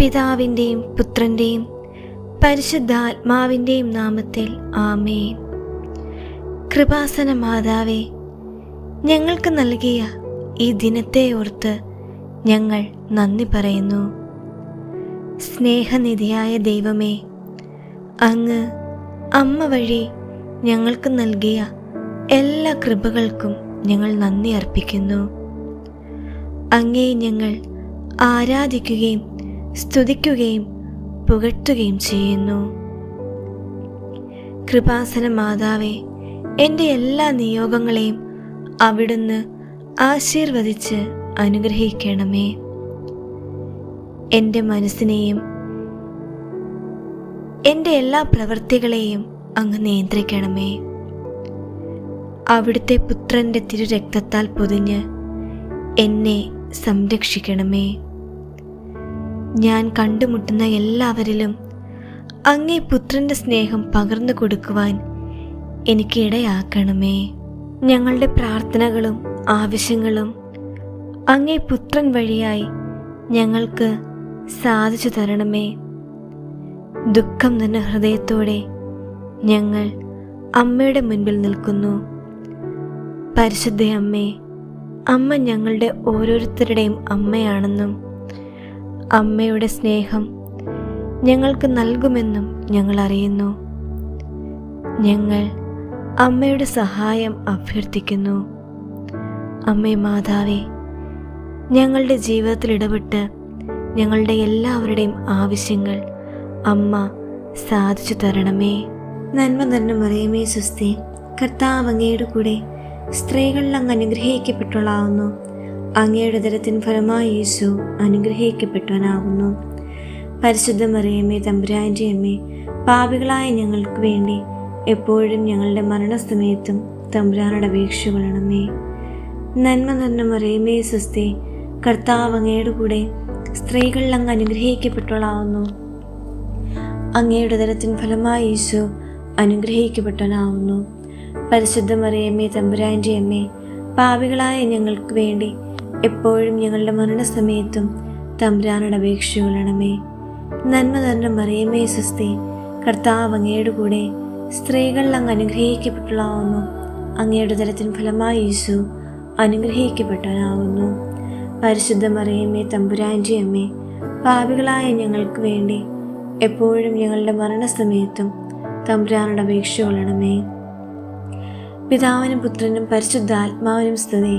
പിതാവിന്റെയും പുത്രന്റെയും പരിശുദ്ധാത്മാവിന്റെയും നാമത്തിൽ ആമേൻ. കൃപാസന മാതാവേ ഞങ്ങൾക്ക് നൽകിയ ഈ ദിനത്തെ ഓർത്ത് ഞങ്ങൾ നന്ദി പറയുന്നു. സ്നേഹനിധിയായ ദൈവമേ അങ്ങ് അമ്മ വഴി ഞങ്ങൾക്ക് നൽകിയ എല്ലാ കൃപകൾക്കും ഞങ്ങൾ നന്ദി അർപ്പിക്കുന്നു. അങ്ങേ ഞങ്ങൾ ആരാധിക്കുകയും സ്തുതിക്കുകയും പുകഴ്ത്തുകയും ചെയ്യുന്നു. കൃപാസന മാതാവേ എന്റെ എല്ലാ നിയോഗങ്ങളെയും അവിടുന്ന് ആശീർവദിച്ച് അനുഗ്രഹിക്കണമേ. എന്റെ മനസ്സിനെയും എന്റെ എല്ലാ പ്രവൃത്തികളെയും അങ്ങ് നിയന്ത്രിക്കണമേ. അവിടുത്തെ പുത്രന്റെ തിരുരക്തത്താൽ പൊതിഞ്ഞ് എന്നെ സംരക്ഷിക്കണമേ. ഞാൻ കണ്ടുമുട്ടുന്ന എല്ലാവരിലും അങ്ങേ പുത്രന്റെ സ്നേഹം പകർന്നു കൊടുക്കുവാൻ എനിക്ക് ഇടയാക്കണമേ. ഞങ്ങളുടെ പ്രാർത്ഥനകളും ആവശ്യങ്ങളും അങ്ങേ പുത്രൻ വഴിയായി ഞങ്ങൾക്ക് സാധിച്ചു തരണമേ. ദുഃഖം നിന്ന ഹൃദയത്തോടെ ഞങ്ങൾ അമ്മയുടെ മുൻപിൽ നിൽക്കുന്നു. പരിശുദ്ധ അമ്മേ അമ്മ ഞങ്ങളുടെ ഓരോരുത്തരുടെയും അമ്മയാണെന്നും അമ്മയുടെ സ്നേഹം ഞങ്ങൾക്ക് നൽകുമെന്നും ഞങ്ങൾ അറിയുന്നു. ഞങ്ങൾ അമ്മയുടെ സഹായം അഭ്യർത്ഥിക്കുന്നു. അമ്മേ മാതാവേ ഞങ്ങളുടെ ജീവിതത്തിൽ ഇടപെട്ട് ഞങ്ങളുടെ എല്ലാവരുടെയും ആവശ്യങ്ങൾ അമ്മ സാധിച്ചു തരണമേ. നന്മ തന്നെ മറിയമേ സുസ്തി. കർത്താവ് അങ്ങയുടെ കൂടെ സ്ത്രീകളിൽ അങ്ങ് അനുഗ്രഹിക്കപ്പെട്ടുള്ളാവുന്നു അങ്ങയുടെ ദരത്തിൻ ഫലമായി യേശു അനുഗ്രഹിക്കപ്പെട്ടവനാകുന്നു. പരിശുദ്ധ മറിയമ്മേ തമ്പുരാന്റെ അമ്മേ പാപികളായ ഞങ്ങൾക്ക് വേണ്ടി എപ്പോഴും ഞങ്ങളുടെ മരണസമയത്തും തമ്പുരാനുടെ അപേക്ഷ കൊള്ളണമേ. നന്മ മറിയമ്മേ മറിയമേ സുസ്തി കർത്താവ് അങ്ങയുടെ കൂടെ സ്ത്രീകളിൽ അങ്ങ് അനുഗ്രഹിക്കപ്പെട്ടവളാവുന്നു. അങ്ങയുടെ ദരത്തിൻ ഫലമായി യേശു അനുഗ്രഹിക്കപ്പെട്ടവനാവുന്നു. പരിശുദ്ധ മറിയമ്മേ തമ്പുരാന്റെ അമ്മേ പാപികളായ ഞങ്ങൾക്ക് വേണ്ടി എപ്പോഴും ഞങ്ങളുടെ മരണസമയത്തും തമ്പുരാനുടെ അപേക്ഷ കൊള്ളണമേ നന്മ നിറഞ്ഞ മറിയമേ സുസ്തി കർത്താവ് അങ്ങയുടെ കൂടെ സ്ത്രീകളിൽ അങ്ങ് അനുഗ്രഹിക്കപ്പെട്ടതാവുന്നു അങ്ങയുടെ ദരത്തിന് ഫലമായി യേശു അനുഗ്രഹിക്കപ്പെട്ടവനാവുന്നു. പരിശുദ്ധ മറിയമ്മേ തമ്പുരാന്റെ അമ്മേ പാപികളായ ഞങ്ങൾക്ക് വേണ്ടി എപ്പോഴും ഞങ്ങളുടെ മരണസമയത്തും തമ്പുരാനുടെ അപേക്ഷ കൊള്ളണമേ പിതാവിനും പുത്രനും പരിശുദ്ധാത്മാവിനും സ്തുതി.